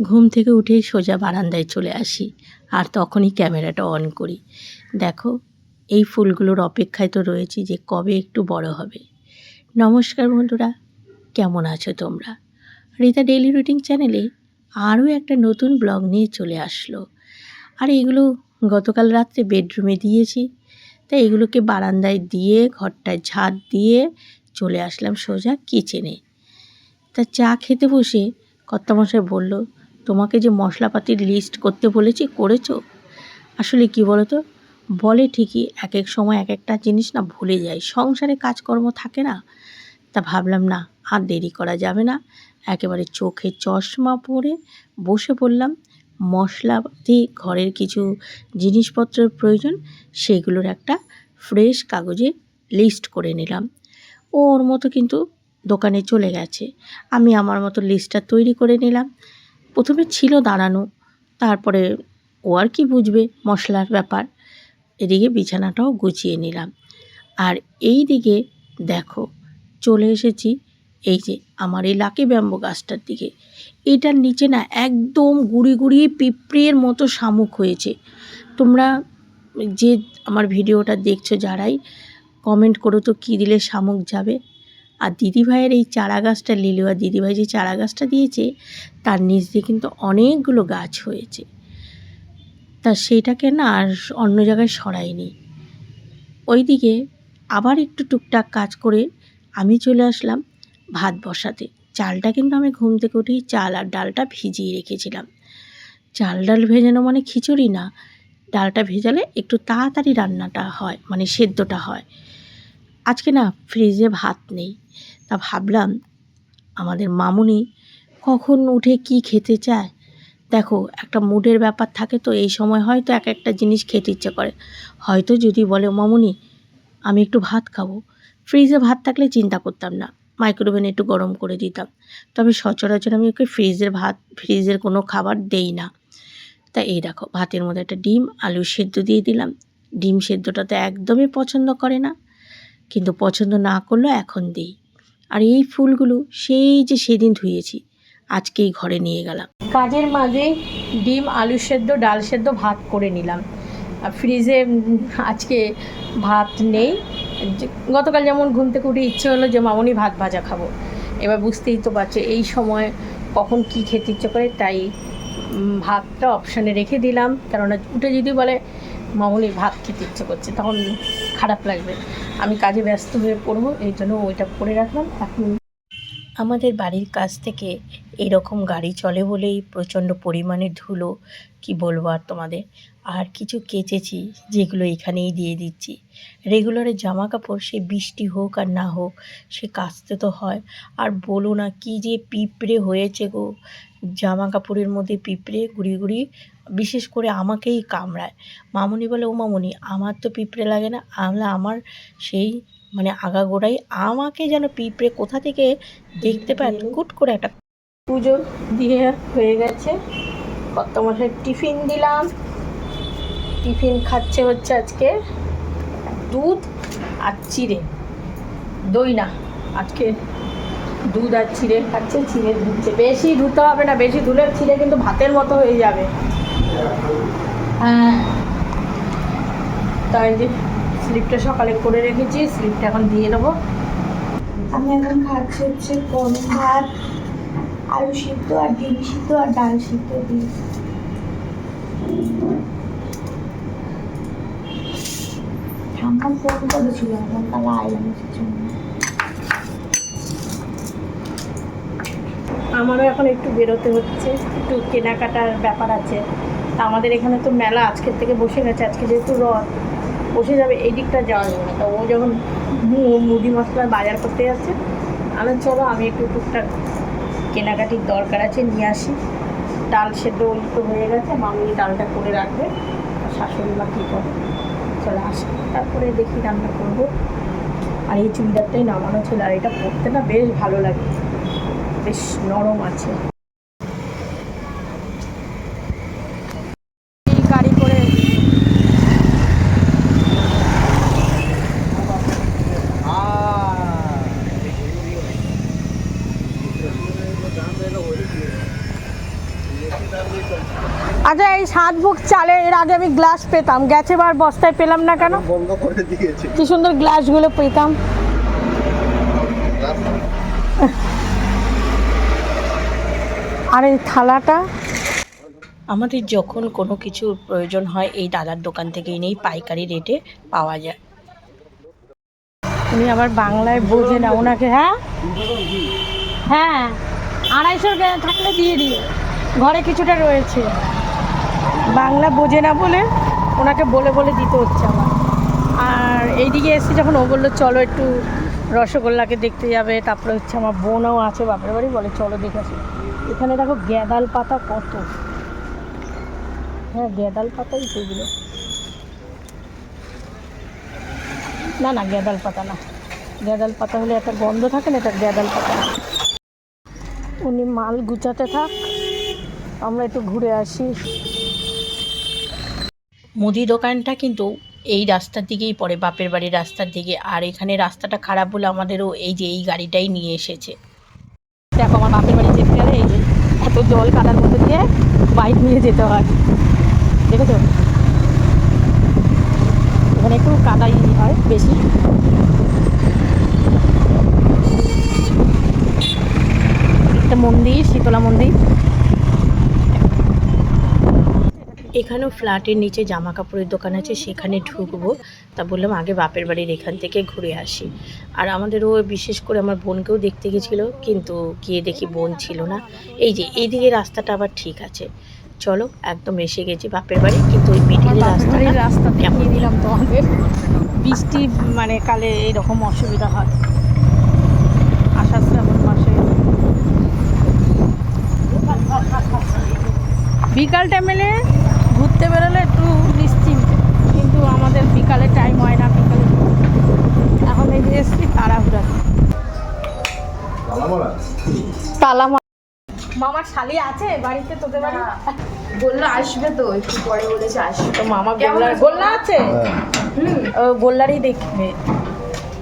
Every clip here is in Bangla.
ঘুম থেকে উঠেই সোজা বারান্দায় চলে আসি আর তখনই ক্যামেরাটা অন করি। দেখো, এই ফুলগুলোর অপেক্ষায় তো রয়েছি যে কবে একটু বড় হবে। নমস্কার বন্ধুরা, কেমন আছো তোমরা? রীতা ডেইলি রুটিন চ্যানেলে আরও একটা নতুন ব্লগ নিয়ে চলে আসলো। আর এগুলো গতকাল রাত্রে বেডরুমে দিয়েছি, তাই এগুলোকে বারান্দায় দিয়ে, ঘরটায় ঝাঁট দিয়ে চলে আসলাম সোজা কিচেনে। তা চা খেতে বসে কর্তামশাই বলল তোমাকে যে মশলাপাতির লিস্ট করতে বলেছি, করেছ? আসলে কি বলো তো বলে ঠিকই এক এক সময় এক একটা জিনিস না ভুলে যায়। সংসারে কাজকর্ম থাকে না? তা ভাবলাম না, আর দেরি করা যাবে না। একেবারে চোখে চশমা পরে বসে পড়লাম। মশলাপাতি, ঘরের কিছু জিনিসপত্রের প্রয়োজন, সেগুলোর একটা ফ্রেশ কাগজে লিস্ট করে নিলাম। ওর মতো কিন্তু দোকানে চলে গেছে। আমি আমার মতো লিস্টটা তৈরি করে নিলাম। প্রথমে ছিল দাঁড়ানো, তারপরে ও আর কি বুঝবে মশলার ব্যাপার। এদিকে বিছানাটাও গুছিয়ে নিলাম। আর এই দিকে দেখো, চলে এসেছি এই যে আমার এই লাকি ব্যাম্বো গাছটার দিকে। এটার নিচে না একদম গুড়ি গুড়ি পিঁপড়ের মতো শামুক হয়েছে। তোমরা যে আমার ভিডিওটা দেখছ যারাই কমেন্ট করো তো কী দিলে শামুক যাবে। আর দিদিভাইয়ের এই চারা গাছটা লিলুয়া দিদিভাই যে চারা গাছটা দিয়েছে, তার নিচ দিয়ে কিন্তু অনেকগুলো গাছ হয়েছে। তা সেইটাকে না আর অন্য জায়গায় সরাইনি। ওইদিকে আবার একটু টুকটাক কাজ করে আমি চলে আসলাম ভাত বসাতে। চালটা কিন্তু আমি ঘুম থেকে উঠেই চাল আর ডালটা ভিজিয়ে রেখেছিলাম। চাল ডাল ভেজানো মানে খিচুড়ি না, ডালটা ভেজালে একটু তাড়াতাড়ি রান্নাটা হয় মানে সেদ্ধটা হয়। আজকে না ফ্রিজে ভাত নেই। তা ভাবলাম আমাদের মামুনি কখন উঠে কি খেতে চায়? দেখো, একটা মুডের ব্যাপার থাকে তো, এই সময় হয়তো এক একটা জিনিস খেতে ইচ্ছে করে। হয়তো যদি বলে, মামুনি, আমি একটু ভাত খাব। ফ্রিজে ভাত থাকলে চিন্তা করতাম না। মাইক্রোওভেনে একটু গরম করে দিতাম। তবে সচরাচর আমি ওকে ফ্রিজের ভাত, ফ্রিজের কোনো খাবার দেই না। তা এই দেখো, ভাতের মধ্যে একটা ডিম, আলু সেদ্ধ দিয়ে দিলাম। ডিম সেদ্ধটা তো একদমই পছন্দ করে না। কিন্তু পছন্দ না করলেও এখন দিই। আর এই ফুলগুলো সেই যে সেদিন ধুয়েছি, আজকেই ঘরে নিয়ে গেলাম। কাজের মাঝে ডিম, আলু সেদ্ধ, ডাল সেদ্ধ ভাত করে নিলাম। আর ফ্রিজে আজকে ভাত নেই। গতকাল যেমন ঘুম থেকে উঠে ইচ্ছে হলো যে, মামনি ভাত ভাজা খাব। এবার বুঝতেই তো পারছে, এই সময় কখন কি খেতে ইচ্ছে করে, তাই ভাতটা অপশানে রেখে দিলাম। কেননা উঠে যদি বলে, মামনি ভাত খেতে ইচ্ছে করছে, তখন খারাপ লাগবে। আমি কাজে ব্যস্ত হয়ে পড়ব, এই জন্য ওইটা করে রাখলাম। এখন আমাদের বাড়ির কাছ থেকে এরকম গাড়ি চলে বলেই প্রচণ্ড পরিমাণে ধুলো, কি বলব আর তোমাদের? আর কিছু কেচেছি যেগুলো এখানেই দিয়ে দিচ্ছি। রেগুলারের জামা কাপড় সে বৃষ্টি হোক আর না হোক, সে কাচতে তো হয়। আর বলো না কি যে পিঁপড়ে হয়েছে গো। জামা কাপড়ের মধ্যে পিঁপড়ে গুড়ি গুড়ি বিশেষ করে আমাকেই কামড়ায়। মামুনি বলে ও মামুনি আমার তো পিঁপড়ে লাগে না। আমরা আমার সেই মানে আগাগোড়াই আমাকে যেন পিঁপড়ে কোথা থেকে দেখতে পায়? কুট করে একটা পুজো দিয়ে হয়ে গেছে। কত মশাই টিফিন দিলাম। টিফিন খাচ্ছে হচ্ছে আজকে দুধ আর চিড়ে। দই না আজকে দুধ আর চিড়ে খাচ্ছে চিড়ে ধুচ্ছে। বেশি ধুতে হবে না বেশি ধুলে চিড়ে কিন্তু ভাতের মতো হয়ে যাবে। তাই যে স্লিপটা সকালে করে রেখেছি স্লিপটা এখন দিয়ে দেবো। আমি এখন খাচ্ছি হচ্ছে গরম ভাত আলু সিদ্ধ আর ডিম সিদ্ধ আর ডাল সিদ্ধ দিয়ে। ঠাম্মা ফোন করেছিল এখন তাহলে আইলাম জন্য আমারও এখন একটু বেরোতে হচ্ছে একটু কেনাকাটার ব্যাপার আছে। তা আমাদের এখানে তো মেলা আজকের থেকে বসে গেছে, আজকে যেহেতু রথ, বসে যাবে এই দিকটা যাওয়া যাবে তা ও যখন মুদি মশলার বাজার করতে যাচ্ছে আমি চলো আমি একটু টুকটাক কেনাকাটির দরকার আছে, নিয়ে আসি। ডাল সেদ্ধ ওই তো হয়ে গেছে, মামনি ডালটা করে রাখবে, আর শাশুড়ি মা কী করে? চলে আসি। তারপরে দেখি রান্না করব। আর এই চুড়িদারটাই নামানো ছিল, আর এটা পরতে না বেশ ভালো লাগে। বেশ নরম আছে এই গাড়ি করে আচ্ছা এই সাতভোগ চালে এর আগে আমি গ্লাস পেতাম। গেছে বার বস্তায় পেলাম না কেন? বন্ধ করে দিয়েছে। কি সুন্দর গ্লাসগুলো পেতাম। আর এই থালাটা? আমাদের যখন কোনো কিছুর প্রয়োজন হয় এই দাদার দোকান থেকে এনেই পাইকারি রেটে পাওয়া যায়। উনি আবার বাংলায় বোঝে না ওনাকে হ্যাঁ? হ্যাঁ। আড়াইশোর থাকলে দিয়ে দিও। ঘরে কিছুটা রয়েছে। বাংলা বোঝে না বলে ওনাকে বলে বলে দিতে হচ্ছে আমার। আর এইদিকে এসে যখন ও বলল, চলো একটু রসগোল্লাকে দেখতে যাবে। তারপরে হচ্ছে আমার বোনও আছে, বাপের বাড়ি, বলে, চলো দেখে আসি। এখানে দেখো গ্যাদাল পাতা কত। হ্যাঁ গ্যাদাল পাতাই সেগুলো। না না, গ্যাদাল পাতা না। গ্যাদাল পাতা হলে একটা গন্ধ থাকে না, এটা গ্যাদাল পাতা উনি মাল গুছাতে থাক। আমরা একটু ঘুরে আসি। মুদি দোকানটা কিন্তু এই রাস্তার দিকেই পড়ে, বাপের বাড়ির রাস্তার দিকে। আর এখানে রাস্তাটা খারাপ বলে আমাদেরও এই যে এই গাড়িটাই নিয়ে এসেছে। দেখো, আমার বাপের বাড়ি যেতে গেলে এই যে এত জল কাদার মধ্যে দিয়ে বাইক নিয়ে যেতে হয়। দেখেছ? এখানে একটু কাদাই হয় বেশি। একটা মন্দির, শীতলা মন্দির। এখানেও ফ্ল্যাটের নিচে জামা কাপড়ের দোকান আছে সেখানে ঢুকবো। তা বললাম আগে বাপের বাড়ির এখান থেকে ঘুরে আসি। আর আমাদেরও বিশেষ করে আমার বোনকেও দেখতে গেছিল কিন্তু গিয়ে দেখি বোন ছিল না। এই যে এইদিকে রাস্তাটা আবার ঠিক আছে। চলো একদম এসে গেছি বাপের বাড়ি কিন্তু ওই মিডিলের রাস্তাটা রাস্তা কেমন? দিলাম তোমাদের। বৃষ্টি মানে কালে এরকম অসুবিধা হয়। আষাঢ় শ্রাবণ মাসে। বিকাল টাইমে ঘুরতে বেরোলে একটু নিশ্চিন্ত। কিন্তু আমাদের বিকালে টাইম হয় না বিকালে এখন এই যে এসছি তাড়াহুড়া তালা মা- মামার শালি আছে বাড়িতে তোদের বাড়ি? বলল আসবে তো একটু পরে বলেছে আসবে। তো মামা কেমন গোল্লা আছে? হুম ও গোল্লারই দেখবে।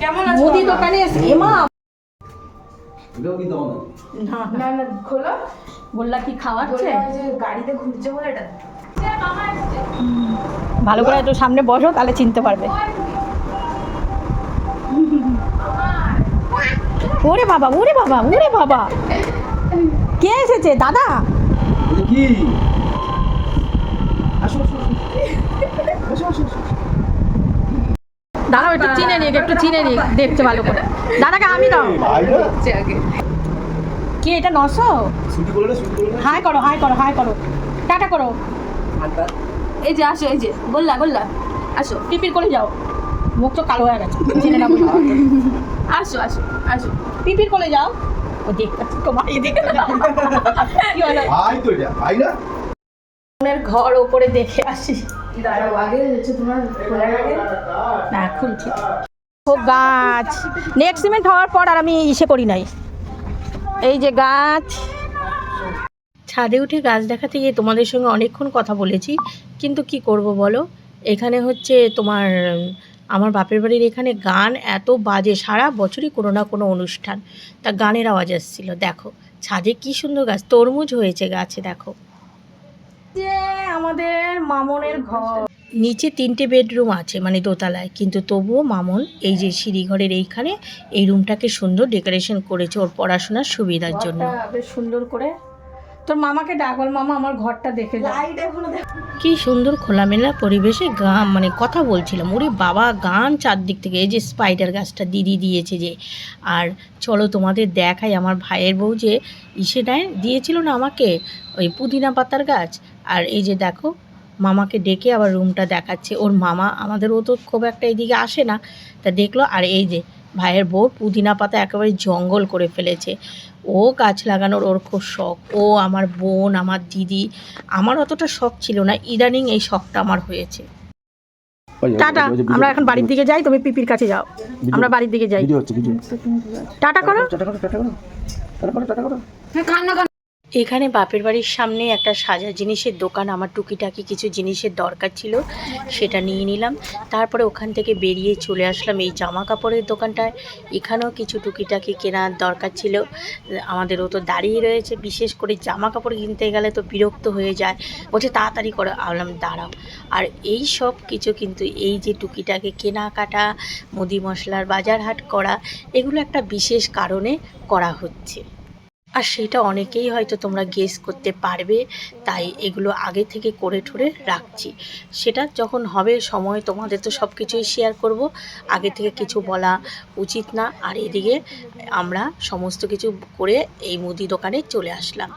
কেমন আছো মুদি দোকানে এসে এমা না না। না খোলো। গোল্লা কি খাওয়াচ্ছে? গাড়িতে ঘুরছে বলে এটা। ভালো করে একটু সামনে বসো তাহলে চিনতে পারবে। ওরে বাবা ওরে বাবা ওরে বাবা। কে এসেছে? দাদা? কি? দাদা একটু চিনে নিক একটু চিনে নিক দেখতে ভালো করে। দাদাকে আমি দাও। কি এটা? নশো ছুটি করে হাই করো হাই করো হাই করো। এই যে আসো এই যে গোল্লা গোল্লা। আসো পিপির করে যাও। মুখ তো কালো হয়ে গেছে চিনে না বুঝতে আসো আসো আসো। পিপির করে যাও। ও দেখতে তোমার এদিকে ভাই তো এটা ভাই না? ঘর ওপরে দেখে আসি। না খুলছি ও গাছ। নেক্সট সিমেন্ট হওয়ার পর আর আমি ইসে করি নাই। এই যে গাছ ছাদে উঠে গাছ দেখাতে গিয়ে তোমাদের সঙ্গে অনেকক্ষণ কথা বলেছি কিন্তু কি করব বলো? এখানে হচ্ছে তোমার আমার বাপের বাড়ির এখানে গান এত বাজে সারা বছরই কোনো না কোনো অনুষ্ঠান। তা গানের আওয়াজ আসছিল দেখো ছাদে কি সুন্দর গাছ তরমুজ হয়েছে গাছে দেখো। যে আমাদের মামনের ঘর। নিচে তিনটে বেডরুম আছে মানে দোতলায় কিন্তু তবুও মামন এই যে সিঁড়িঘরের এইখানে এই রুমটাকে সুন্দর ডেকোরেশন করেছে ওর পড়াশোনার সুবিধার জন্য। বেশ সুন্দর করে তোর মামাকে ডাকল মামা আমার ঘরটা দেখে যা লাইট এখনও দেখো কি সুন্দর খোলামেলা পরিবেশে গান মানে কথা বলছিলাম। ওরে বাবা গান চারদিক থেকে। এই যে স্পাইডার গাছটা দিদি দিয়েছে যে। আর চলো তোমাদের দেখাই আমার ভাইয়ের বউ যে ইসে নেয় দিয়েছিল না আমাকে ওই পুদিনা পাতার গাছ। আর এই যে দেখো মামাকে ডেকে আবার রুমটা দেখাচ্ছে। ওর মামা আমাদের ও তো খুব একটা এদিকে আসে না। তা দেখল আর এই যে ভাইয়ের বউ পুদিনা পাতা একেবারে জঙ্গল করে ফেলেছে। ও গাছ লাগানোর ওর খুব শখ। ও আমার বোন আমার দিদি আমার অতটা শখ ছিল না। ইদানিং এই শখটা আমার হয়েছে। টাটা আমরা এখন বাড়ির দিকে যাই তুমি পিপির কাছে যাও। আমরা বাড়ির দিকে যাই। টাটা করো। টাটা করো টাটা করো টাটা করো। এখানে বাপের বাড়ির সামনে একটা সাজা জিনিসের দোকান। আমার টুকিটাকি কিছু জিনিসের দরকার ছিল, সেটা নিয়ে নিলাম। তারপরে ওখান থেকে বেরিয়ে চলে আসলাম এই জামা কাপড়ের দোকানটায়। এখানেও কিছু টুকিটাকি কেনার দরকার ছিল। আমাদেরও তো দাঁড়িয়ে রয়েছে। বিশেষ করে জামা কাপড় কিনতে গেলে তো বিরক্ত হয়ে যায়। বলছে, তাড়াতাড়ি করে। আলাম দাঁড়াও। আর এই সব কিছু কিন্তু এই যে টুকিটাকি কেনাকাটা, মুদি মশলার বাজার হাট করা, এগুলো একটা বিশেষ কারণে করা হচ্ছে। আর সেটা অনেকেই হয়তো তোমরা গেস করতে পারবে, তাই এগুলো আগে থেকে করে ঠরে রাখছি। সেটা যখন হবে সময়, তোমাদের তো সব কিছুই শেয়ার করব। আগে থেকে কিছু বলা উচিত না। আর এদিকে আমরা সমস্ত কিছু করে এই মুদি দোকানে চলে আসলাম।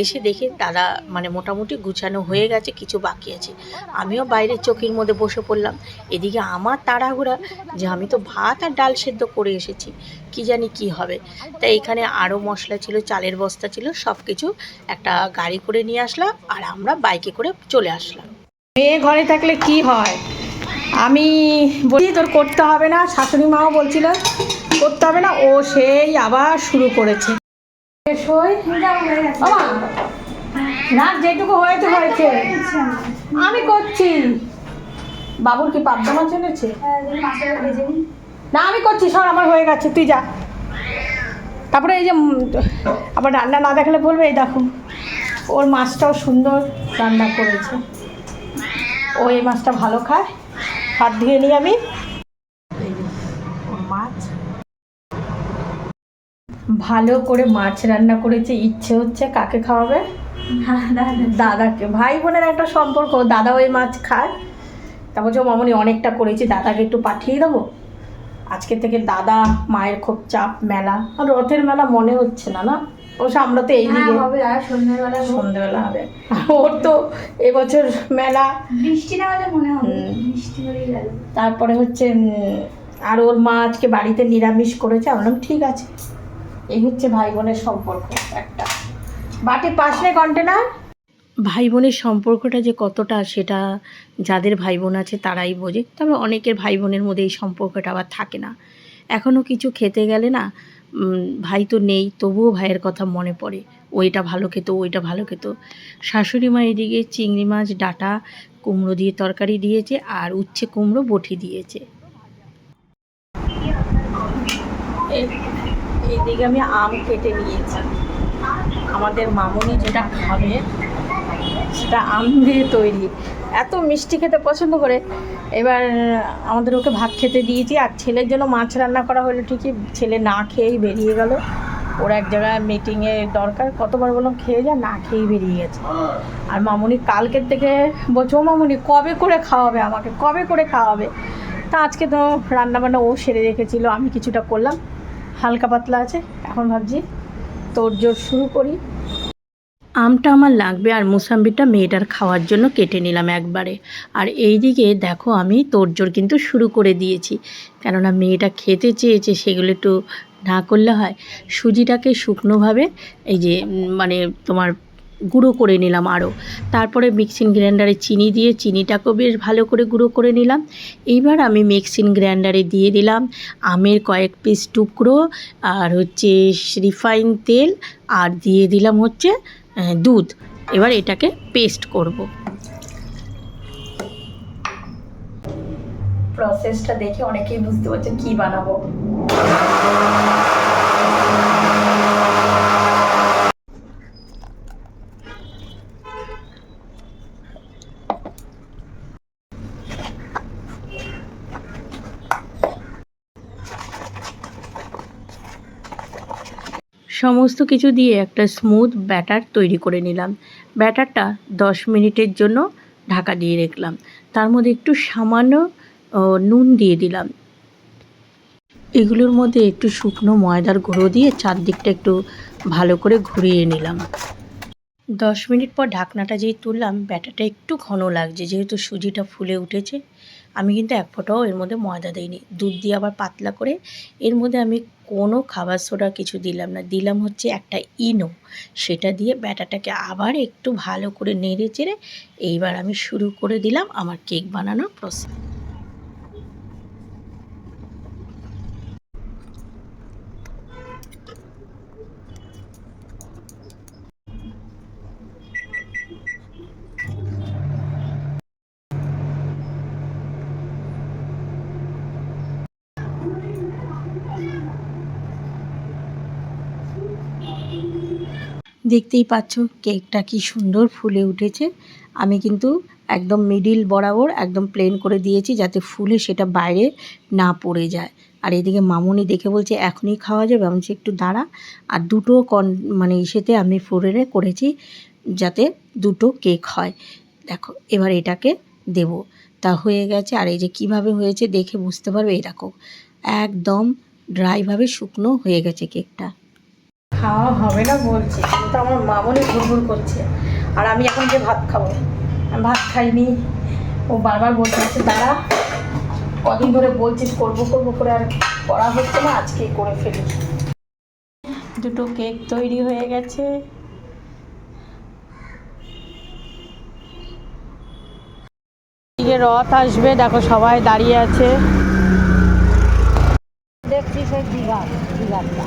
এসে দেখি দাদা মানে মোটামুটি গুছানো হয়ে গেছে, কিছু বাকি আছে। আমিও বাইরের চকির মধ্যে বসে পড়লাম। এদিকে আমার তাড়াহুড়া যে আমি তো ভাত আর ডাল সেদ্ধ করে এসেছি, কি জানি কি হবে। তাই এখানে আরও মশলা ছিল, চালের বস্তা ছিল সব কিছু একটা গাড়ি করে নিয়ে আসলাম আর আমরা বাইকে করে চলে আসলাম। মেয়ে ঘরে থাকলে কি হয়? আমি বলি, তোর করতে হবে না। শাশুড়ি মাও বলছিল, করতে হবে না। ও সেই আবার শুরু করেছে। রাত যেটুকু হয়েছে হয়েছে। আমি করছি। বাবুর কি পাবদা এনেছে? না, আমি করছি, সর, আমার হয়ে গেছে, তুই যা। তারপরে এই যে আবার রান্না না দেখালে বলবে, এই দেখো, ওর মাছটাও সুন্দর রান্না করেছে। ও এই মাছটা ভালো খায়। হাত ধুয়ে নিই আমি এই যে, ওর মাছ ভালো করে মাছ রান্না করেছে ইচ্ছে হচ্ছে কাকে খাওয়াবে? দাদাকে। ভাই বোনের একটা সম্পর্ক দাদা ওই মাছ খায়। তা বলছে মামনি অনেকটা করেছি দাদাকে একটু পাঠিয়ে দেবো? আজকে থেকে দাদা মায়ের খুব চাপ মেলা। আর রথের মেলা মনে হচ্ছে না না? অবশ্য আমরা তো এই হ্যাঁ সন্ধ্যাবেলা সন্ধ্যেবেলা হবে। ওর তো এবছর মেলা। বৃষ্টি না হলে মনে হবে বৃষ্টি তারপরে হচ্ছে আর ওর মা আজকে বাড়িতে নিরামিষ করেছে। আমি ঠিক আছে। এই হচ্ছে ভাই বোনের সম্পর্ক একটা। বাটি পাশে কন্টেনার ভাই বোনের সম্পর্কটা যে কতটা সেটা যাদের ভাই বোন আছে তারাই বোঝে। তবে অনেকের ভাই বোনের মধ্যে এই সম্পর্কটা আবার থাকে না। এখনও কিছু খেতে গেলে না ভাই তো নেই তবুও ভাইয়ের কথা মনে পড়ে। ওইটা ভালো খেত ওইটা ভালো খেত। শাশুড়ি মা এদিকে চিংড়ি মাছ ডাটা কুমড়ো দিয়ে তরকারি দিয়েছে আর উচ্ছে কুমড়ো বটি দিয়েছে। এইদিকে আমি আম কেটে নিয়েছি। আমাদের মামুনি যেটা খাবে, সেটা আম দিয়ে তৈরি। এত মিষ্টি খেতে পছন্দ করে। এবার আমাদের ওকে ভাত খেতে দিয়েছি, আর ছেলের জন্য মাছ রান্না করা হলো ঠিকই। ছেলে না খেয়েই বেরিয়ে গেল। ওর এক জায়গায় মিটিংয়ে দরকার, কতবার বললাম খেয়ে যা, না খেয়েই বেরিয়ে গেছে। আর মামুনি কালকের থেকে বলছে, ও মামুনি, কবে করে খাওয়াবে আমাকে? কবে করে খাওয়াবে? তা আজকে তো রান্নাবান্না ও সেরে রেখেছিল, আমি কিছুটা করলাম। হালকা পাতলা আছে, এখন ভাবছি তোর জোর শুরু করি। আমটা আমার লাগবে আর মুসাম্বিটা মেয়েটার খাওয়ার জন্য কেটে নিলাম একবারে। আর এই দিকে দেখো আমি তোড়জোড় কিন্তু শুরু করে দিয়েছি, কেননা মেয়েটা খেতে চেয়েছে সেগুলো একটু না করলে হয়। সুজিটাকে শুকনোভাবে এই যে মানে তোমার গুঁড়ো করে নিলাম আরও। তারপরে মিক্সিং গ্রাইন্ডারে চিনি দিয়ে চিনিটাকেও বেশ ভালো করে গুঁড়ো করে নিলাম। এইবার আমি মিক্সিং গ্রাইন্ডারে দিয়ে দিলাম আমের কয়েক পিস টুকরো আর হচ্ছে রিফাইন তেল আর দিয়ে দিলাম হচ্ছে দুধ। এবার এটাকে পেস্ট করব। প্রসেসটা দেখে অনেকেই বুঝতে পারছে কি বানাবো। সমস্ত কিছু দিয়ে একটা স্মুথ ব্যাটার তৈরি করে নিলাম। ব্যাটারটা দশ মিনিটের জন্য ঢাকা দিয়ে রাখলাম। তার মধ্যে একটু সামান্য নুন দিয়ে দিলাম। এগুলোর মধ্যে একটু শুকনো ময়দার গুঁড়ো দিয়ে চারদিকটা একটু ভালো করে ঘুরিয়ে নিলাম। দশ মিনিট পর ঢাকনাটা যেই তুললাম, ব্যাটারটা একটু ঘন লাগছে, যেহেতু সুজিটা ফুলে উঠেছে। আমি কিন্তু এক ফোঁটাও এর মধ্যে ময়দা দিইনি। দুধ দিয়ে আবার পাতলা করে এর মধ্যে আমি কোনো খাবার সোডা কিছু দিলাম না। দিলাম হচ্ছে একটা ইনো। সেটা দিয়ে ব্যাটাটাকে আবার একটু ভালো করে নেড়ে চেড়ে এইবার আমি শুরু করে দিলাম আমার কেক বানানোর প্রসেস দেখতেই পাচ্ছ কেকটা কি সুন্দর ফুলে উঠেছে। আমি কিন্তু একদম মিডিল বরাবর একদম প্লেন করে দিয়েছি যাতে ফুলে সেটা বাইরে না পড়ে যায়। আর এদিকে মামুনি দেখে বলছে, এখনই খাওয়া যাবে? আমি একটু দাঁড়া। আর দুটো কন মানে ইসেতে আমি ফোরেরে করেছি যাতে দুটো কেক হয়। দেখো, এবার এটাকে দেব। তা হয়ে গেছে, আর এই যে কীভাবে হয়েছে দেখে বুঝতে পারবে? এরকম একদম ড্রাইভাবে শুকনো হয়ে গেছে কেকটা খাওয়া হবে না বলছে, কিন্তু আমার মামনি ঘুরঘুর করছে। আর আমি এখন যে ভাত খাব, আমি ভাত খাইনি। ও বারবার বলতে হচ্ছে দাঁড়া, কদিন ধরে বলছিস করব করব করে আর করা হচ্ছে না, আজকে করে ফেলি। দুটো কেক তৈরি হয়ে গেছে। রথ আসবে, দেখো সবাই দাঁড়িয়ে আছে। দেখছি সেই দীঘা, দীঘাটা।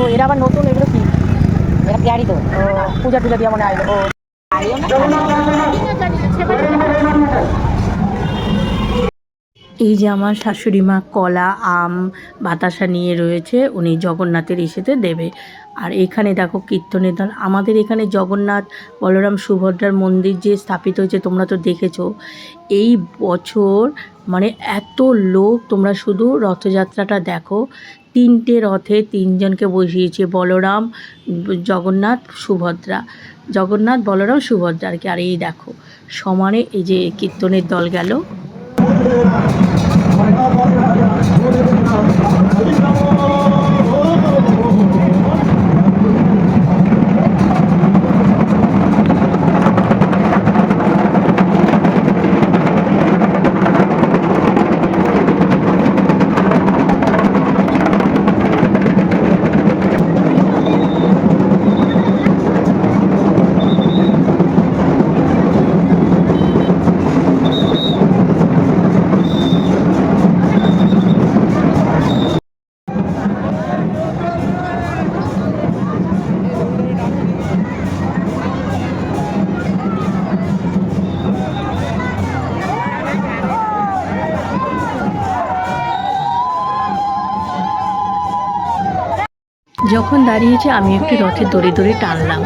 ও এরা আবার নতুন এগুলো কি? এটা পেয়ারি তো? পূজা টুজা দিয়ে মনে হয়। ও। এই যে আমার শাশুড়ি মা কলা আম বাতাসা নিয়ে রয়েছে উনি জগন্নাথের ইসেতে দেবে। আর এখানে দেখো কীর্তনের দল। আমাদের এখানে জগন্নাথ বলরাম সুভদ্রার মন্দির যে স্থাপিত হয়েছে তোমরা তো দেখেছ। এই বছর মানে এত লোক তোমরা শুধু রথযাত্রাটা দেখো। তিনটে রথে তিনজনকে বসিয়েছে বলরাম, জগন্নাথ, সুভদ্রা। জগন্নাথ, বলরাম, সুভদ্রা আর আর এই দেখো, সমানে এই যে কীর্তনের দল গেল। যখন দাঁড়িয়েছে আমি একটি রথের দড়ি দড়ি টানলাম।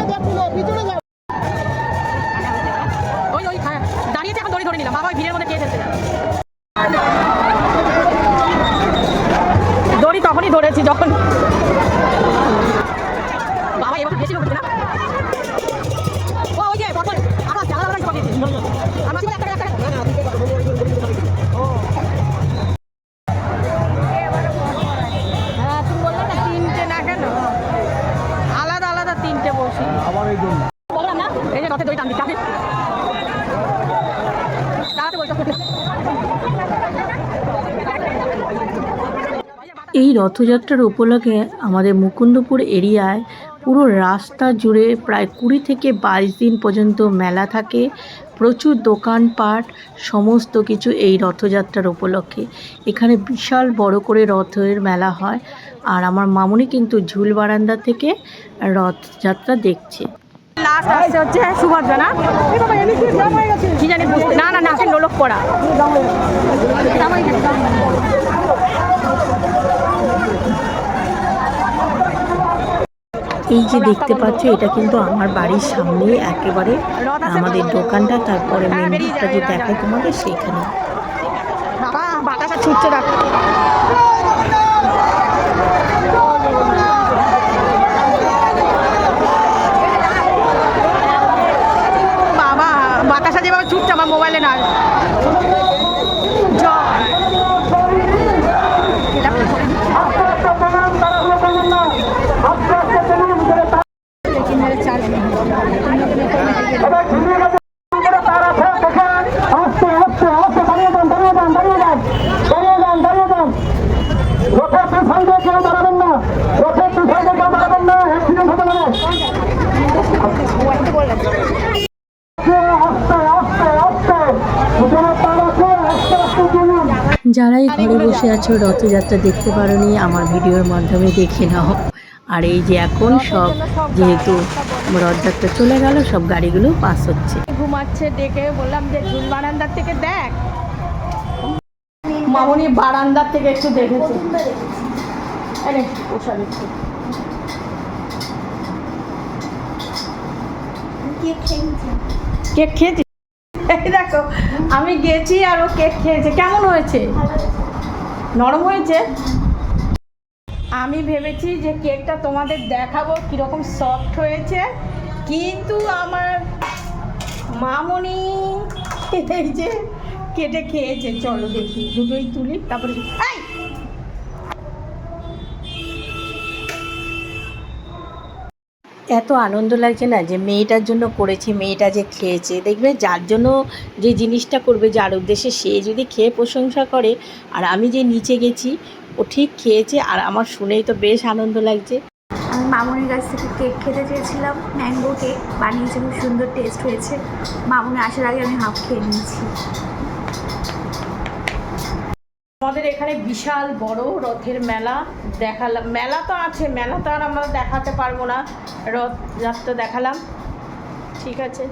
এই এই রথযাত্রার উপলক্ষে আমাদের মুকুন্দপুর এরিয়ায় পুরো রাস্তা জুড়ে প্রায় কুড়ি থেকে বাইশ দিন পর্যন্ত মেলা থাকে। প্রচুর দোকানপাট, সমস্ত কিছু এই রথযাত্রার উপলক্ষে। এখানে বিশাল বড় করে রথের মেলা হয় আর আমার মামুনি কিন্তু ঝুল বারান্দা থেকে রথযাত্রা দেখছে। না না না পড়া। এই যে দেখতে পাচ্ছ, এটা কিন্তু আমার বাড়ির সামনে একেবারে আমাদের দোকানটা, তারপরে মেন যে দেখায় তোমাদের সেইখানে। বাবা বাতাসা ছুটছে বসে আছো রথযাত্রা দেখতে পারোনি আমার ভিডিওর মাধ্যমে দেখে নাও। আর এই যে এখন সব যেহেতু রথযাত্রা চলে গেল সব গাড়িগুলো পাস হচ্ছে। ঘুমাচ্ছে ডেকে বললাম যে ঝুল বারান্দার থেকে দেখ। মামনি বারান্দার থেকে একটু দেখেছে। কেক খেয়েছি? দেখো আমি গেছি আর ও কেক খেয়েছে। কেমন হয়েছে। নরম হয়েছে। আমি ভেবেছি যে কেকটা তোমাদের দেখাবো কীরকম সফট হয়েছে। কিন্তু আমার মামনি এই যে কেটে খেয়েছে। চলো দেখি, দুটোই তুলি, তারপরে! এত আনন্দ লাগছে না যে মেয়েটার জন্য করেছি, মেয়েটা যে খেয়েছে। দেখবে যার জন্য যে জিনিসটা করবে, যার উদ্দেশ্যে সে যদি খেয়ে প্রশংসা করে, আর আমি যে নিচে গেছি, ও ঠিক খেয়েছে, আর আমার শুনেই তো বেশ আনন্দ লাগছে। আমি মামুনির কাছ থেকে কেক খেতে চেয়েছিলাম, ম্যাঙ্গো কেক বানিয়েছে, খুব সুন্দর টেস্ট হয়েছে। মামুনি আসার আগে আমি হাফ খেয়ে নিয়েছি। আমাদের এখানে বিশাল বড় রথের মেলা দেখালাম মেলা তো আছে মেলা তো আর আমরা দেখাতে পারব না। রথ যাত্রা দেখালাম। ঠিক আছে।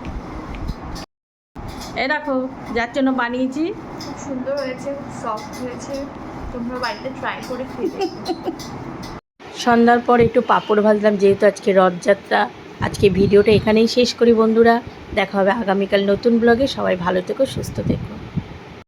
এ দেখো যার জন্য বানিয়েছি। খুব সুন্দর হয়েছে সফট হয়েছে। তোমরা বাড়িতে ট্রাই করে খেয়ে সন্ধ্যার পর একটু পাঁপড় ভাজলাম যেহেতু আজকে রথযাত্রা। আজকে ভিডিওটা এখানেই শেষ করি বন্ধুরা। দেখা হবে আগামীকাল নতুন ব্লগে সবাই ভালো থেকো সুস্থ থেকো।